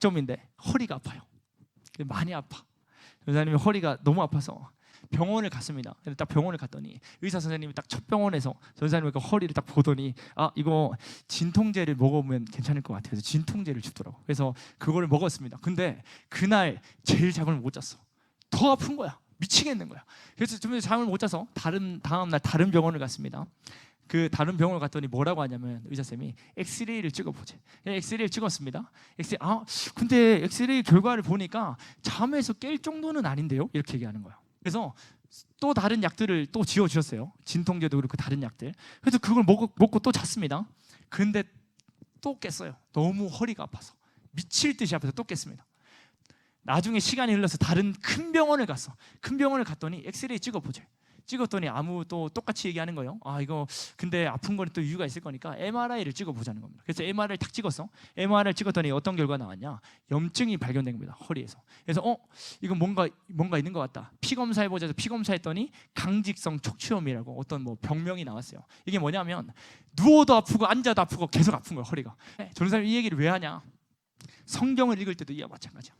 점인데 허리가 아파요. 많이 아파. 전사님이 허리가 너무 아파서 병원을 갔습니다. 딱 병원을 갔더니 의사 선생님이 딱 첫 병원에서 전사님의 그 허리를 딱 보더니 아 이거 진통제를 먹으면 괜찮을 것 같아요. 그래서 진통제를 주더라고. 그래서 그거를 먹었습니다. 근데 그날 제일 잠을 못 잤어. 더 아픈 거야. 미치겠는 거야. 그래서 좀 잠을 못 자서 다른 다음 날 다른 병원을 갔습니다. 그 다른 병원을 갔더니 뭐라고 하냐면 의사 쌤이 엑스레이를 찍어보지. 엑스레이를 찍었습니다. 엑스레이 아 근데 엑스레이 결과를 보니까 잠에서 깰 정도는 아닌데요. 이렇게 얘기하는 거야. 그래서 또 다른 약들을 또 지어 주셨어요. 진통제도 그렇고 다른 약들. 그래서 그걸 먹고, 먹고 또 잤습니다. 근데 또 깼어요. 너무 허리가 아파서 미칠 듯이 아파서 또 깼습니다. 나중에 시간이 흘러서 다른 큰 병원을 갔어. 큰 병원을 갔더니 엑스레이 찍어보재. 찍었더니 아무 또 똑같이 얘기하는 거예요. 아 이거 근데 아픈 거는 또 이유가 있을 거니까 MRI를 찍어보자는 겁니다. 그래서 MRI를 탁 찍었어. MRI를 찍었더니 어떤 결과 나왔냐? 염증이 발견된 겁니다. 허리에서. 그래서 어 이건 뭔가 뭔가 있는 것 같다. 피 검사 해보자. 피 검사했더니 강직성 척추염이라고 어떤 뭐 병명이 나왔어요. 이게 뭐냐면 누워도 아프고 앉아도 아프고 계속 아픈 거예요. 허리가. 전사님 이 얘기를 왜 하냐? 성경을 읽을 때도 이와 마찬가지야.